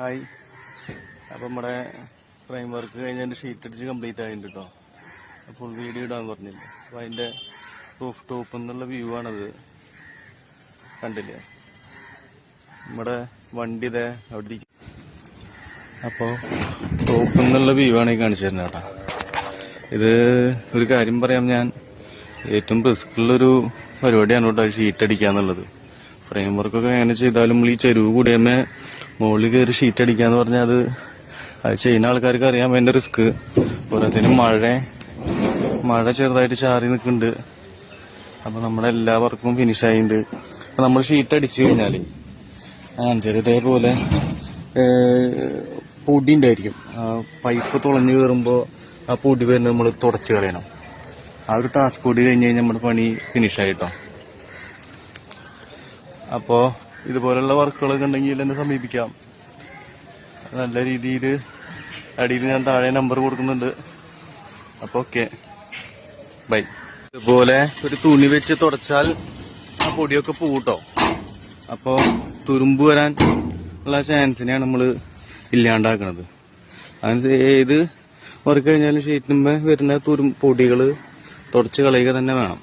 Hi. അപ്പം നമ്മുടെ framework കഴിഞ്ഞതിന്റെ ഷീറ്റ് അടിച്ച് കംപ്ലീറ്റ് ആയിട്ടുണ്ട് കേട്ടോ അപ്പോൾ വീഡിയോ ഇടാൻ പറഞ്ഞില്ല. അപ്പോൾ അതിന്റെ റൂഫ് ടോപ്പ് എന്നുള്ള വ്യൂ ആണത്. കണ്ടില്ലേ? നമ്മുടെ വണ്ടി ഇതേ അവിടെ അപ്പോൾ ടോപ്പ് എന്നുള്ള വ്യൂ ആണ് ഈ കാണിച്ചു തരുന്നത് കേട്ടോ. ഇത് ഒരു കാര്യം പറയാം. ഞാൻ ഏറ്റവും റിസ്ക് ഉള്ളൊരു പരിപാടിയാണ് കേട്ടോ ഷീറ്റ് അടിക്കുക എന്നുള്ളത് ഫ്രെയിം വർക്കൊക്കെ എങ്ങനെ ചെയ്താലും ഈ ചെരുവ് കൂടിയമ്മേ മുകളിൽ കയറി ഷീറ്റ് അടിക്കാന്ന് പറഞ്ഞാൽ അത് അത് ചെയ്യുന്ന ആൾക്കാർക്ക് അറിയാൻ വേണ്ട റിസ്ക് പോരാത്തതിന് മഴ മഴ ചെറുതായിട്ട് ചാറി നിൽക്കുന്നുണ്ട്. അപ്പൊ നമ്മുടെ എല്ലാ വർക്കും ഫിനിഷ് ആയിട്ടുണ്ട്. അപ്പൊ നമ്മൾ ഷീറ്റ് അടിച്ചു കഴിഞ്ഞാൽ ആ ചെറിയ ഇതേപോലെ പൊടി ഉണ്ടായിരിക്കും. പൈപ്പ് തുളഞ്ഞു കയറുമ്പോൾ ആ പൊടി വരുന്നത് നമ്മൾ തുടച്ചു കളയണം. ആ ഒരു ടാസ്ക് കൂടി കഴിഞ്ഞ് കഴിഞ്ഞാൽ നമ്മുടെ പണി ഫിനിഷ് ആയിട്ടോ അപ്പോ ഇതുപോലുള്ള വർക്കുകളൊക്കെ ഉണ്ടെങ്കിൽ എന്നെ സമീപിക്കാം. നല്ല രീതിയിൽ അടിയിൽ ഞാൻ താഴെ നമ്പർ കൊടുക്കുന്നുണ്ട്. അപ്പൊ ഓക്കെ ബൈ ഇതുപോലെ ഒരു തുണി വെച്ച് തുടച്ചാൽ ആ പൊടിയൊക്കെ പൂട്ടോ? അപ്പോ തുരുമ്പ് വരാൻ ഉള്ള ചാൻസിനെയാണ് നമ്മൾ ഇല്ലാണ്ടാക്കണത്. അതിന് ഏത് വർക്ക് കഴിഞ്ഞാലും ഷീറ്റിനുമ്പോ വരുന്ന തുരും പൊടികൾ തുടച്ച് കളയുക തന്നെ വേണം.